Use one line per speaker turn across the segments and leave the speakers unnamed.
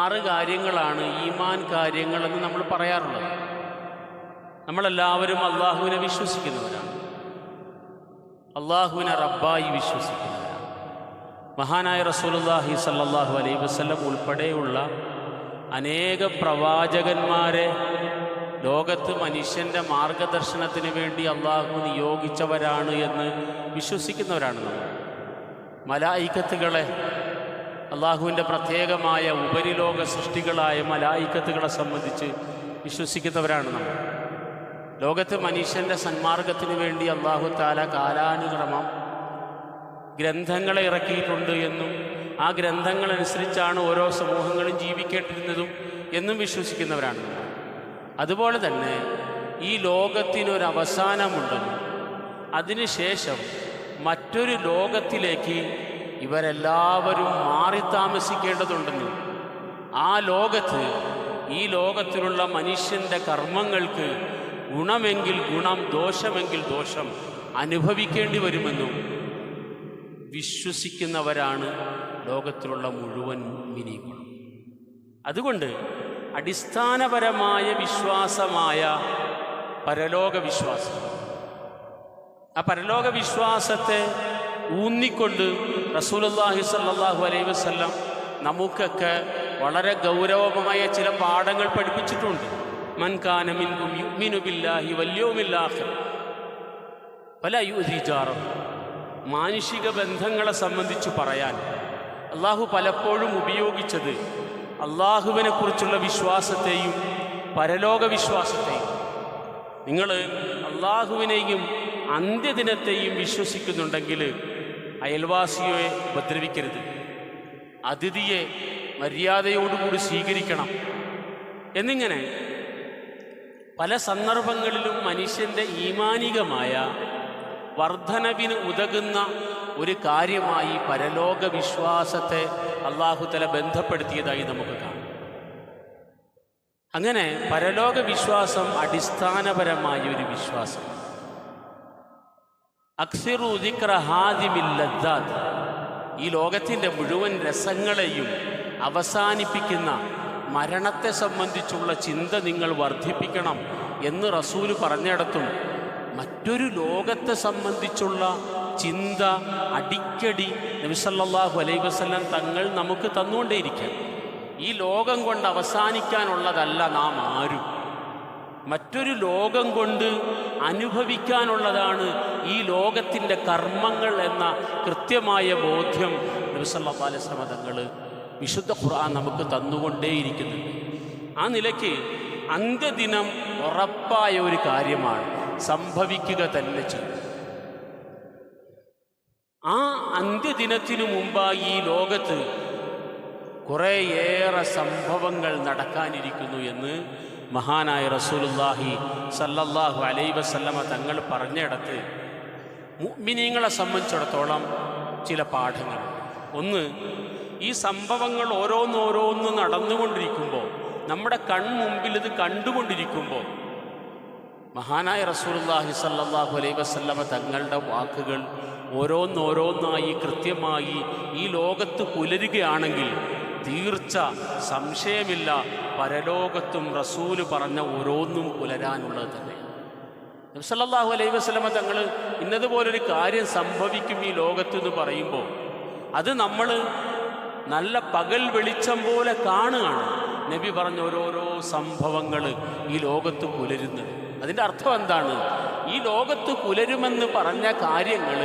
ആറ് കാര്യങ്ങളാണ് ഈമാൻ കാര്യങ്ങളെന്ന് നമ്മൾ പറയാറുള്ളത്. നമ്മളെല്ലാവരും അള്ളാഹുവിനെ വിശ്വസിക്കുന്നവരാണ്. അള്ളാഹുവിനെ റബ്ബായി വിശ്വസിക്കുന്നവരാണ്. മഹാനായ റസൂലുള്ളാഹി സല്ലാഹു അലൈഹി വസ്ലം ഉൾപ്പെടെയുള്ള അനേക പ്രവാചകന്മാരെ ലോകത്ത് മനുഷ്യന്റെ മാർഗദർശനത്തിന് വേണ്ടി അള്ളാഹു നിയോഗിച്ചവരാണ് എന്ന് വിശ്വസിക്കുന്നവരാണ് നമ്മൾ. മലായിക്കത്തുകളെ അള്ളാഹുവിന്റെ പ്രത്യേകമായ ഉപരിലോക സൃഷ്ടികളായ മലായിക്കത്തുകളെ സംബന്ധിച്ച് വിശ്വസിക്കുന്നവരാണ് നമ്മൾ. ലോകത്ത് മനുഷ്യന്റെ സന്മാർഗത്തിന് വേണ്ടി അള്ളാഹു താല കാലാനുക്രമം ഗ്രന്ഥങ്ങളെ ഇറക്കിയിട്ടുണ്ട് എന്നും ആ ഗ്രന്ഥങ്ങളനുസരിച്ചാണ് ഓരോ സമൂഹങ്ങളും ജീവിക്കേണ്ടിരുന്നതും എന്നും വിശ്വസിക്കുന്നവരാണ് അതുപോലെ തന്നെ ഈ ലോകത്തിനൊരവസാനമുണ്ടെന്നും അതിനുശേഷം മറ്റൊരു ലോകത്തിലേക്ക് ഇവരെല്ലാവരും മാറി താമസിക്കേണ്ടതുണ്ടെന്ന് ആ ലോകത്ത് ഈ ലോകത്തിലുള്ള മനുഷ്യന്റെ കർമ്മങ്ങൾക്ക് ഗുണമെങ്കിൽ ഗുണം ദോഷമെങ്കിൽ ദോഷം അനുഭവിക്കേണ്ടി വരുമെന്നും വിശ്വസിക്കുന്നവരാണ് ലോകത്തിലുള്ള മുഴുവൻ മിനികളും. അതുകൊണ്ട് അടിസ്ഥാനപരമായ വിശ്വാസമായ പരലോക വിശ്വാസം. ആ പരലോക വിശ്വാസത്തെ ഊന്നിക്കൊണ്ട് റസൂലുള്ളാഹി സല്ലാഹു അലൈ വസല്ലം നമുക്കൊക്കെ വളരെ ഗൗരവമായ ചില പാഠങ്ങൾ പഠിപ്പിച്ചിട്ടുണ്ട്. മാനുഷിക ബന്ധങ്ങളെ സംബന്ധിച്ച് പറയാൻ അള്ളാഹു പലപ്പോഴും ഉപയോഗിച്ചത് അള്ളാഹുവിനെ കുറിച്ചുള്ള വിശ്വാസത്തെയും പരലോക വിശ്വാസത്തെയും. നിങ്ങൾ അള്ളാഹുവിനെയും അന്ത്യദിനത്തെയും വിശ്വസിക്കുന്നുണ്ടെങ്കിൽ അയൽവാസിയെ ഉപദ്രവിക്കരുത്. അതിഥിയെ മര്യാദയോടുകൂടി സ്വീകരിക്കണം. എന്നിങ്ങനെ പല സന്ദർഭങ്ങളിലും മനുഷ്യന്റെ ഈമാനികമായ വർധനവിന് ഉതകുന്ന ഒരു കാര്യമായി പരലോക വിശ്വാസത്തെ അള്ളാഹുതല ബന്ധപ്പെടുത്തിയതായി നമുക്ക് കാണാം. അങ്ങനെ പരലോക വിശ്വാസം അടിസ്ഥാനപരമായ ഒരു വിശ്വാസം. അക്സിറു ദിക്ര ഹാദിമില്ലദ്ദാദ്. ഈ ലോകത്തിന്റെ മുഴുവൻ രസങ്ങളെയും അവസാനിപ്പിക്കുന്ന മരണത്തെ സംബന്ധിച്ചുള്ള ചിന്ത നിങ്ങൾ വർദ്ധിപ്പിക്കണം എന്ന് റസൂൽ പറഞ്ഞിടത്തും മറ്റൊരു ലോകത്തെ സംബന്ധിച്ചുള്ള ചിന്ത അടിക്കടി നബിസല്ലാഹു അലൈഹി വസ്ലം തങ്ങൾ നമുക്ക് തന്നുകൊണ്ടേയിരിക്കാം ഈ ലോകം കൊണ്ട് അവസാനിക്കാനുള്ളതല്ല നാം ആരും. മറ്റൊരു ലോകം കൊണ്ട് അനുഭവിക്കാനുള്ളതാണ് ലോകത്തിന്റെ കർമ്മങ്ങൾ എന്ന കൃത്യമായ ബോധ്യം നബിസല്ലാ അലൈസ്ലമ തങ്ങൾ വിശുദ്ധ ഖുർആൻ നമുക്ക് തന്നുകൊണ്ടേയിരിക്കുന്നുണ്ട്. ആ നിലയ്ക്ക് അന്ത്യദിനം ഉറപ്പായ ഒരു കാര്യമാണ് സംഭവിക്കുക തന്നെ ചെയ്യും. ആ അന്ത്യദിനത്തിനു മുമ്പായി ഈ ലോകത്ത് കുറേയേറെ സംഭവങ്ങൾ നടക്കാനിരിക്കുന്നു എന്ന് മഹാനായ റസൂലുല്ലാഹി സല്ലല്ലാഹു അലൈ വസല്ലമ തങ്ങൾ പറഞ്ഞിടത്ത് മുഅ്മിനീങ്ങളെ സംബന്ധിച്ചിടത്തോളം ചില പാഠങ്ങൾ. ഒന്ന് ഈ സംഭവങ്ങൾ ഓരോന്നോരോന്ന് നടന്നുകൊണ്ടിരിക്കുമ്പോൾ നമ്മുടെ കൺമുമ്പിൽ ഇത് കണ്ടുകൊണ്ടിരിക്കുമ്പോൾ മഹാനായ റസൂലുള്ളാഹി സല്ലല്ലാഹു അലൈഹി വസല്ലമ തങ്ങളുടെ വാക്കുകൾ ഓരോന്നോരോന്നായി കൃത്യമായി ഈ ലോകത്ത് പുലരുകയാണെങ്കിൽ തീർച്ച സംശയമില്ല പരലോകത്തും റസൂൽ പറഞ്ഞ ഓരോന്നും പുലരാനുള്ളത് തന്നെ നബ്സല്ലാഹു അലൈഹി വസ്ലമ തങ്ങൾ ഇന്നതുപോലൊരു കാര്യം സംഭവിക്കും ഈ ലോകത്ത് എന്ന് പറയുമ്പോൾ അത് നമ്മൾ നല്ല പകൽ വെളിച്ചം പോലെ കാണുകയാണ്. നബി പറഞ്ഞ ഓരോരോ സംഭവങ്ങൾ ഈ ലോകത്ത് പുലരുന്നത്. അതിന്റെ അർത്ഥം എന്താണ്? ഈ ലോകത്ത് പുലരുമെന്ന് പറഞ്ഞ കാര്യങ്ങൾ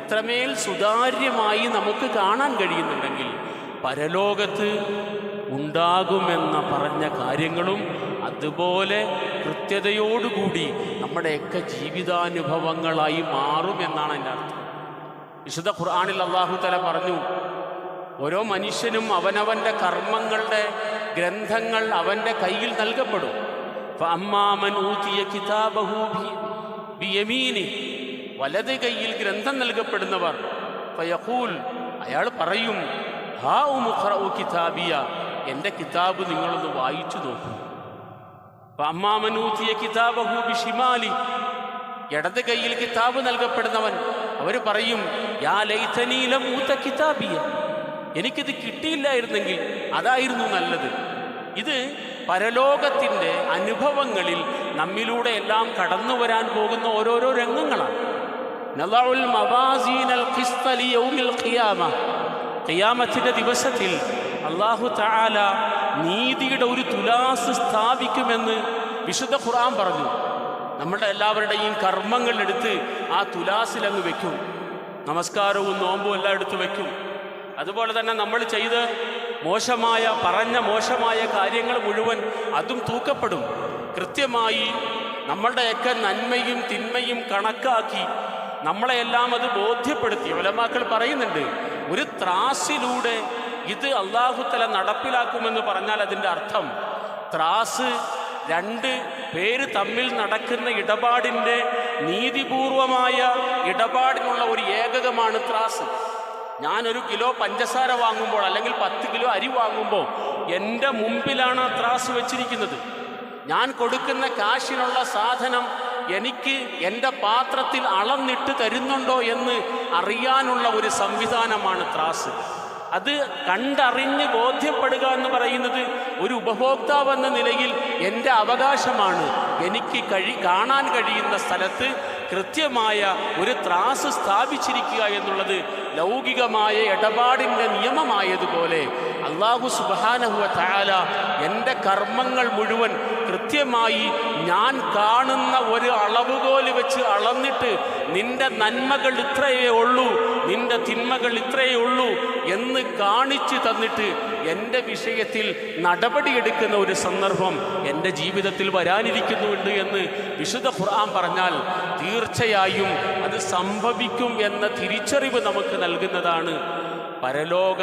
ഇത്രമേൽ സുതാര്യമായി നമുക്ക് കാണാൻ കഴിയുന്നുണ്ടെങ്കിൽ പരലോകത്ത് ഉണ്ടാകുമെന്ന പറഞ്ഞ കാര്യങ്ങളും അതുപോലെ കൃത്യതയോടുകൂടി നമ്മുടെയൊക്കെ ജീവിതാനുഭവങ്ങളായി മാറും എന്നാണ് എന്റെ അർത്ഥം. വിശുദ്ധ ഖുർആാനിൽ അള്ളാഹു തല പറഞ്ഞു ഓരോ മനുഷ്യനും അവനവന്റെ കർമ്മങ്ങളുടെ ഗ്രന്ഥങ്ങൾ അവന്റെ കയ്യിൽ നൽകപ്പെടും. വലത് കയ്യിൽ ഗ്രന്ഥം നൽകപ്പെടുന്നവർ. ഫയഖൂൽ അയാൾ പറയും ഹാ ഉ കിതാബിയ എന്റെ കിതാബ് നിങ്ങളൊന്ന് വായിച്ചു നോക്കൂ. അമ്മാമനൂത്തിയ കിതാബഹു ബിഷിമാലി. ഇടത് കയ്യിൽ കിതാബ് നൽകപ്പെടുന്നവൻ അവർ പറയും യാ കിതാബിയ. എനിക്കിത് കിട്ടിയില്ലായിരുന്നെങ്കിൽ അതായിരുന്നു നല്ലത്. ഇത് പരലോകത്തിന്റെ അനുഭവങ്ങളിൽ നമ്മിലൂടെ എല്ലാം കടന്നു വരാൻ പോകുന്ന ഓരോരോ രംഗങ്ങളാണ്. ഖിയാമത്തിന്റെ ദിവസത്തിൽ അള്ളാഹു തആല നീതിയുടെ ഒരു തുലാസ് സ്ഥാപിക്കുമെന്ന് വിശുദ്ധ ഖുർആൻ പറഞ്ഞു. നമ്മുടെ എല്ലാവരുടെയും കർമ്മങ്ങളെടുത്ത് ആ തുലാസിൽ അങ്ങ് വെക്കും. നമസ്കാരവും നോമ്പും എല്ലാം എടുത്ത് വെക്കും. അതുപോലെ തന്നെ നമ്മൾ ചെയ്ത് മോശമായ പറഞ്ഞ മോശമായ കാര്യങ്ങൾ മുഴുവൻ അതും തൂക്കപ്പെടും. കൃത്യമായി നമ്മളുടെയൊക്കെ നന്മയും തിന്മയും കണക്കാക്കി നമ്മളെയെല്ലാം അത് ബോധ്യപ്പെടുത്തി. ഒലമാക്കൾ പറയുന്നുണ്ട് ഒരു ത്രാസിലൂടെ ഇത് അള്ളാഹുത്തല നടപ്പിലാക്കുമെന്ന് പറഞ്ഞാൽ അതിന്റെ അർത്ഥം ത്രാസ് രണ്ട് പേര് തമ്മിൽ നടക്കുന്ന ഇടപാടിന്റെ നീതിപൂർവമായ ഇടപാടിനുള്ള ഒരു ഏകകമാണ് ത്രാസ്. ഞാനൊരു കിലോ പഞ്ചസാര വാങ്ങുമ്പോൾ അല്ലെങ്കിൽ പത്ത് കിലോ അരി വാങ്ങുമ്പോൾ എന്റെ മുമ്പിലാണ് ആ ത്രാസ് വെച്ചിരിക്കുന്നത്. ഞാൻ കൊടുക്കുന്ന കാശിനുള്ള സാധനം എനിക്ക് എന്റെ പാത്രത്തിൽ അളന്നിട്ട് തരുന്നുണ്ടോ എന്ന് അറിയാനുള്ള ഒരു സംവിധാനമാണ് ത്രാസ്. അത് കണ്ടറിഞ്ഞ് ബോധ്യപ്പെടുക എന്ന് പറയുന്നത് ഒരു ഉപഭോക്താവ് എന്ന നിലയിൽ എന്റെ അവകാശമാണ്. എനിക്ക് കഴി കാണാൻ കഴിയുന്ന സ്ഥലത്ത് കൃത്യമായ ഒരു ത്രാസ് സ്ഥാപിച്ചിരിക്കുക എന്നുള്ളത് ലൗകികമായ ഇടപാടിന്റെ നിയമമായതുപോലെ അള്ളാഹു സുബാനഹുവ താല എന്റെ കർമ്മങ്ങൾ മുഴുവൻ കൃത്യമായി ഞാൻ കാണുന്ന ഒരു അളവുകോൽ വെച്ച് അളന്നിട്ട് നിന്റെ നന്മകൾ ഇത്രയേ ഉള്ളൂ നിന്റെ തിന്മകൾ ഇത്രയേ ഉള്ളൂ എന്ന് കാണിച്ചു തന്നിട്ട് എന്റെ വിഷയത്തിൽ നടപടിയെടുക്കുന്ന ഒരു സന്ദർഭം എന്റെ ജീവിതത്തിൽ വരാനിരിക്കുന്നുണ്ട് എന്ന് വിശുദ്ധ ഖുർആൻ പറഞ്ഞാൽ തീർച്ചയായും അത് സംഭവിക്കും എന്ന തിരിച്ചറിവ് നമുക്ക് നൽകുന്നതാണ്. പരലോക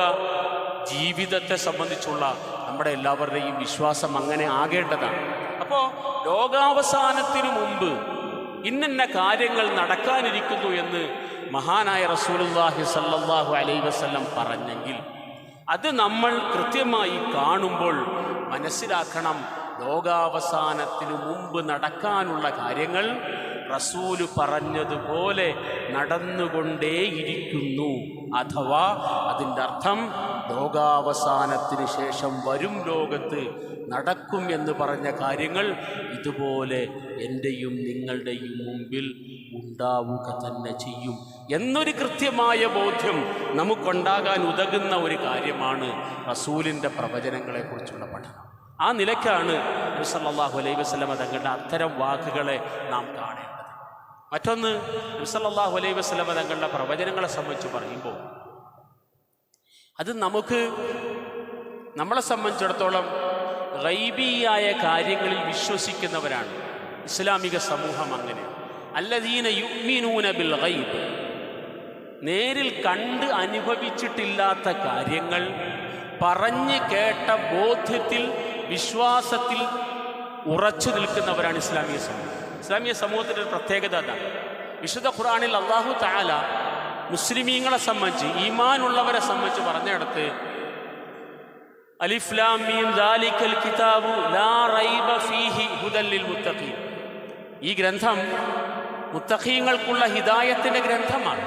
ജീവിതത്തെ സംബന്ധിച്ചുള്ള നമ്മുടെ എല്ലാവരുടെയും വിശ്വാസം അങ്ങനെ ആകേണ്ടതാണ്. അപ്പോൾ ലോകാവസാനത്തിനു മുമ്പ് ഇന്നെന്ന കാര്യങ്ങൾ നടക്കാനിരിക്കുന്നു എന്ന് മഹാനായ റസൂലുള്ളാഹി സല്ലാഹു അലൈ വസല്ലം പറഞ്ഞെങ്കിൽ അത് നമ്മൾ കൃത്യമായി കാണുമ്പോൾ മനസ്സിലാക്കണം ലോകാവസാനത്തിനു മുമ്പ് നടക്കാനുള്ള കാര്യങ്ങൾ റസൂൽ പറഞ്ഞതുപോലെ നടന്നുകൊണ്ടേയിരിക്കുന്നു. അഥവാ അതിന്റെ അർത്ഥം ലോകാവസാനത്തിന് ശേഷം വരും ലോകത്ത് നടക്കും എന്ന് പറഞ്ഞ കാര്യങ്ങൾ ഇതുപോലെ എന്റെയും നിങ്ങളുടെയും മുമ്പിൽ ഉണ്ടാവുക തന്നെ ചെയ്യും. എന്നൊരു കൃത്യമായ ബോധ്യം നമുക്കുണ്ടാകാൻ ഉതകുന്ന ഒരു കാര്യമാണ് റസൂലിന്റെ പ്രവചനങ്ങളെക്കുറിച്ചുള്ള പഠനം. ആ നിലയ്ക്കാണ് നബിസല്ലാഹു അലൈഹി വസ്ലമ തങ്ങളുടെ അത്തരം വാക്കുകളെ നാം കാണേണ്ടത്. മറ്റൊന്ന് നബിസല്ലാഹു അലൈഹി വസ്ലമ തങ്ങളുടെ പ്രവചനങ്ങളെ സംബന്ധിച്ച് പറയുമ്പോൾ അത് നമുക്ക് നമ്മളെ സംബന്ധിച്ചിടത്തോളം റൈബിയായ കാര്യങ്ങളിൽ വിശ്വസിക്കുന്നവരാണ്. ഇസ്ലാമിക സമൂഹം അങ്ങനെ. അല്ലദീന യുഗ്മിനൂന ബിൽ ഗൈബ്. നേരിൽ കണ്ട് അനുഭവിച്ചിട്ടില്ലാത്ത കാര്യങ്ങൾ പറഞ്ഞ് കേട്ട ബോധ്യത്തിൽ വിശ്വാസത്തിൽ ഉറച്ചു നിൽക്കുന്നവരാണ് ഇസ്ലാമിക സമൂഹം. ഇസ്ലാമിക സമൂഹത്തിന്റെ ഒരു പ്രത്യേകത അതാണ് വിശുദ്ധ ഖുറാനിൽ അള്ളാഹു താല മുസ്ലിമീങ്ങളെ സംബന്ധിച്ച് ഈമാനുള്ളവരെ സംബന്ധിച്ച് പറഞ്ഞിടത്ത് ഈ ഗ്രന്ഥം മുത്തഖീങ്ങൾക്കുള്ള ഹിദായത്തിന്റെ ഗ്രന്ഥമാണ്.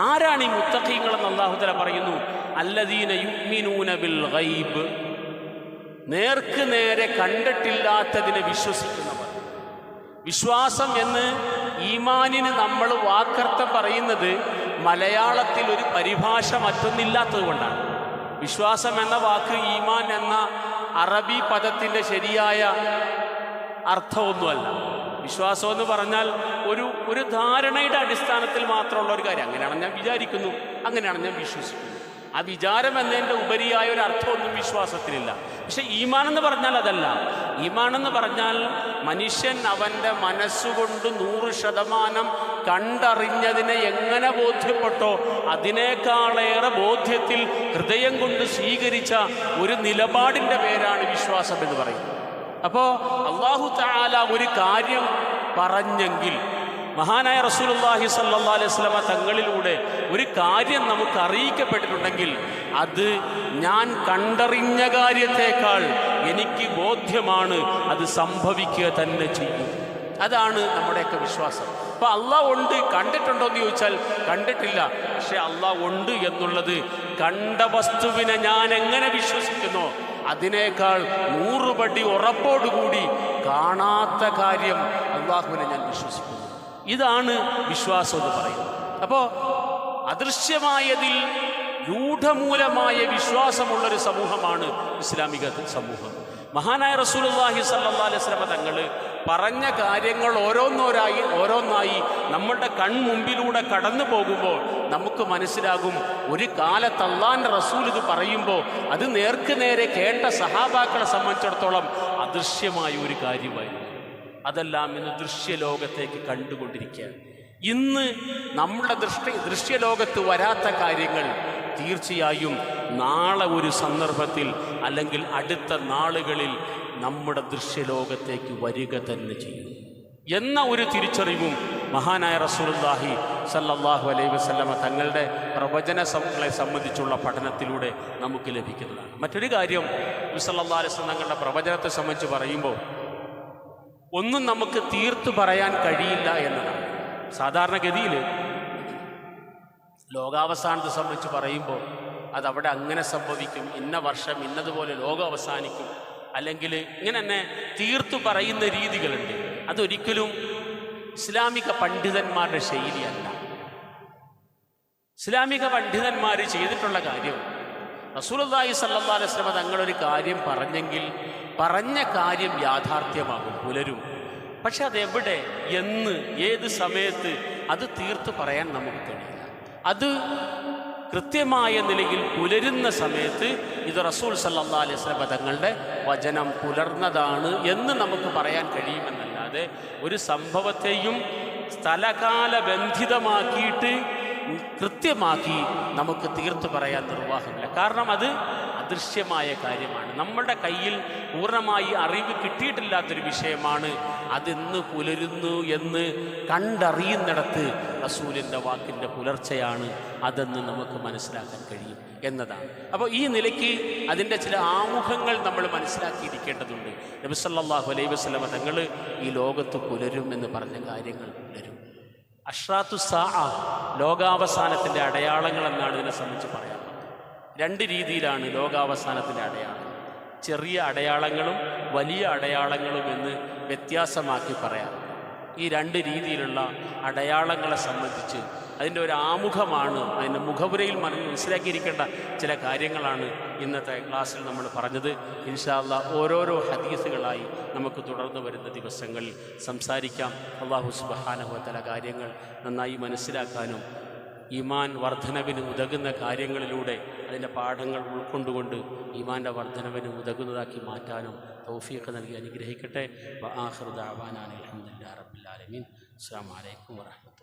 ആരാണ് ഈ മുത്തഖീങ്ങൾ എന്ന് അള്ളാഹുദല പറയുന്നു? അല്ലദീന യുഗ്മിനൂന ബിൽ ഗൈബ്. നേർക്ക് നേരെ കണ്ടിട്ടില്ലാത്തതിനെ വിശ്വസിക്കുന്നവർ. വിശ്വാസം എന്ന് ഈമാനിന് നമ്മൾ വാക്കർത്ഥം പറയുന്നത് മലയാളത്തിൽ ഒരു പരിഭാഷ മറ്റൊന്നില്ലാത്തത് കൊണ്ടാണ്. വിശ്വാസം എന്ന വാക്ക് ഈമാൻ എന്ന അറബി പദത്തിന്റെ ശരിയായ അർത്ഥമൊന്നുമല്ല. വിശ്വാസം എന്ന് പറഞ്ഞാൽ ഒരു ഒരു ധാരണയുടെ അടിസ്ഥാനത്തിൽ മാത്രമുള്ള ഒരു കാര്യം. അങ്ങനെയാണ് ഞാൻ വിചാരിക്കുന്നു. അങ്ങനെയാണ് ഞാൻ വിശ്വസിക്കുന്നു ആ വിചാരം എന്നതിന്റെ ഉപരിയായ ഒരു അർത്ഥമൊന്നും വിശ്വാസത്തിലില്ല. പക്ഷെ ഈമാൻ എന്ന് പറഞ്ഞാൽ അതല്ല. ഈമാൻ എന്ന് പറഞ്ഞാൽ മനുഷ്യൻ അവന്റെ മനസ്സുകൊണ്ട് നൂറ് ശതമാനം കണ്ടറിഞ്ഞതിനെ എങ്ങനെ ബോധ്യപ്പെട്ടോ അതിനേക്കാളേറെ ബോധ്യത്തിൽ ഹൃദയം കൊണ്ട് സ്വീകരിച്ച ഒരു നിലപാടിന്റെ പേരാണ് വിശ്വാസം എന്ന് പറയുന്നത്. അപ്പോൾ അള്ളാഹു താല ഒരു കാര്യം പറഞ്ഞെങ്കിൽ മഹാനായ റസൂലുള്ളാഹി സല്ലാ അലൈഹി വസല്ലമ തങ്ങളിലൂടെ ഒരു കാര്യം നമുക്ക് അറിയിക്കപ്പെട്ടിട്ടുണ്ടെങ്കിൽ അത് ഞാൻ കണ്ടറിഞ്ഞ കാര്യത്തേക്കാൾ എനിക്ക് ബോധ്യമാണ് അത് സംഭവിക്കുക തന്നെ ചെയ്യും. അതാണ് നമ്മുടെയൊക്കെ വിശ്വാസം. അപ്പൊ അള്ളാഹ് ഉണ്ട് കണ്ടിട്ടുണ്ടോ എന്ന് ചോദിച്ചാൽ കണ്ടിട്ടില്ല. പക്ഷെ അള്ളാഹ് ഉണ്ട് എന്നുള്ളത് കണ്ട വസ്തുവിനെ ഞാൻ എങ്ങനെ വിശ്വസിക്കുന്നു? അതിനേക്കാൾ നൂറുപടി ഉറപ്പോടുകൂടി കാണാത്ത കാര്യം അള്ളാഹുവിനെ ഞാൻ വിശ്വസിക്കുന്നു. ഇതാണ് വിശ്വാസം എന്ന് പറയുന്നത്. അപ്പോൾ അദൃശ്യമായതിൽ രൂഢമൂലമായ വിശ്വാസമുള്ളൊരു സമൂഹമാണ് ഇസ്ലാമിക സമൂഹം. മഹാനായ റസൂലുള്ളാഹി സല്ലല്ലാഹു അലൈഹി വസല്ലം തങ്ങൾ പറഞ്ഞ കാര്യങ്ങൾ ഓരോന്നോരായി ഓരോന്നായി നമ്മളുടെ കൺമുമ്പിലൂടെ കടന്നു പോകുമ്പോൾ നമുക്ക് മനസ്സിലാകും ഒരു കാലത്ത് റസൂൽ ഇത് പറയുമ്പോൾ അത് നേർക്ക് നേരെ കേട്ട സഹാബാക്കളെ സംബന്ധിച്ചിടത്തോളം അദൃശ്യമായ ഒരു കാര്യമായിരുന്നു. അതെല്ലാം ഇന്ന് ദൃശ്യലോകത്തേക്ക് കണ്ടുകൊണ്ടിരിക്കുകയാണ്. ഇന്ന് നമ്മുടെ ദൃഷ്ടി ദൃശ്യലോകത്ത് വരാത്ത കാര്യങ്ങൾ തീർച്ചയായും നാളെ ഒരു സന്ദർഭത്തിൽ അല്ലെങ്കിൽ അടുത്ത നാളുകളിൽ നമ്മുടെ ദൃശ്യലോകത്തേക്ക് വരിക തന്നെ ചെയ്യും. എന്ന ഒരു തിരിച്ചറിവും മഹാനായ റസൂലുള്ളാഹി സല്ലാഹു അലൈഹി വസ്ലമ തങ്ങളുടെ പ്രവചന സംഘങ്ങളെ സംബന്ധിച്ചുള്ള പഠനത്തിലൂടെ നമുക്ക് ലഭിക്കുന്നതാണ്. മറ്റൊരു കാര്യം സല്ലല്ലാഹു അലൈഹി തങ്ങളുടെ പ്രവചനത്തെ സംബന്ധിച്ച് പറയുമ്പോൾ ഒന്നും നമുക്ക് തീർത്തു പറയാൻ കഴിയില്ല എന്നതാണ്. സാധാരണഗതിയിൽ ലോകാവസാനത്തെ സംബന്ധിച്ച് പറയുമ്പോൾ അതവിടെ അങ്ങനെ സംഭവിക്കും ഇന്ന വർഷം ഇന്നതുപോലെ ലോകം അവസാനിക്കും അല്ലെങ്കിൽ ഇങ്ങനെ തന്നെ തീർത്തു പറയുന്ന രീതികളുണ്ട്. അതൊരിക്കലും ഇസ്ലാമിക പണ്ഡിതന്മാരുടെ ശൈലിയല്ല. ഇസ്ലാമിക പണ്ഡിതന്മാർ ചെയ്തിട്ടുള്ള കാര്യം റസൂലുള്ളാഹി സല്ലാ അലൈഹി തങ്ങളൊരു കാര്യം പറഞ്ഞെങ്കിൽ പറഞ്ഞ കാര്യം യാഥാർത്ഥ്യമാകും പുലരും. പക്ഷെ അതെവിടെ? എന്ന് ഏത് സമയത്ത്? അത് തീർത്ത് പറയാൻ നമുക്ക് കഴിയില്ല. അത് കൃത്യമായ നിലയിൽ പുലരുന്ന സമയത്ത് ഇത് റസൂൽ സല്ലാ അലൈഹി പദങ്ങളുടെ വചനം പുലർന്നതാണ് എന്ന് നമുക്ക് പറയാൻ കഴിയുമെന്നല്ലാതെ ഒരു സംഭവത്തെയും സ്ഥലകാല ബന്ധിതമാക്കിയിട്ട് കൃത്യമാക്കി നമുക്ക് തീർത്തു പറയാൻ നിർവാഹമില്ല. കാരണം അത് അദൃശ്യമായ കാര്യമാണ്. നമ്മുടെ കയ്യിൽ പൂർണമായി അറിവ് കിട്ടിയിട്ടില്ലാത്തൊരു വിഷയമാണ്. അതെന്ന് പുലരുന്നു എന്ന് കണ്ടറിയുന്നിടത്ത് റസൂലിന്റെ വാക്കിന്റെ പുലർച്ചയാണ് അതെന്ന് നമുക്ക് മനസ്സിലാക്കാൻ കഴിയും എന്നതാണ്. അപ്പോൾ ഈ നിലയ്ക്ക് അതിന്റെ ചില ആമുഖങ്ങൾ നമ്മൾ മനസ്സിലാക്കിയിരിക്കേണ്ടതുണ്ട്. നബിസല്ലാഹു അലൈഹി വസ്ലമ തങ്ങൾ ഈ ലോകത്ത് പുലരും എന്ന് പറഞ്ഞ കാര്യങ്ങൾ പുലരും. അഷ്റാത്തു സാ ലോകാവസാനത്തിന്റെ അടയാളങ്ങൾ എന്നാണ് ഇതിനെ സംബന്ധിച്ച് പറയാറുള്ളത് രണ്ട് രീതിയിലാണ് ലോകാവസാനത്തിന്റെ അടയാളം. ചെറിയ അടയാളങ്ങളും വലിയ അടയാളങ്ങളും എന്ന് വ്യത്യാസമാക്കി പറയാം. ഈ രണ്ട് രീതിയിലുള്ള അടയാളങ്ങളെ സംബന്ധിച്ച് അതിന്റെ ഒരു ആമുഖമാണ് അതിന്റെ മുഖപുരയിൽ മനസ്സിലാക്കിയിരിക്കേണ്ട ചില കാര്യങ്ങളാണ് ഇന്നത്തെ ക്ലാസ്സിൽ നമ്മൾ പറഞ്ഞത്. ഇൻഷാല്ല ഓരോരോ ഹദീസുകളായി നമുക്ക് തുടർന്ന് വരുന്ന ദിവസങ്ങളിൽ സംസാരിക്കാം. അള്ളാഹു സുബഹാനഹുത്തല കാര്യങ്ങൾ നന്നായി മനസ്സിലാക്കാനും ഈമാൻ വർധനവിന് ഉതകുന്ന കാര്യങ്ങളിലൂടെ അതിന്റെ പാഠങ്ങൾ ഉൾക്കൊണ്ടുകൊണ്ട് ഈമാന്റെ വർധനവിന് ഉതകുന്നതാക്കി മാറ്റാനും തൗഫീഖ് നൽകി അനുഗ്രഹിക്കട്ടെ. അസ്സാം വലൈക്കും വാഹമത്തുള്ള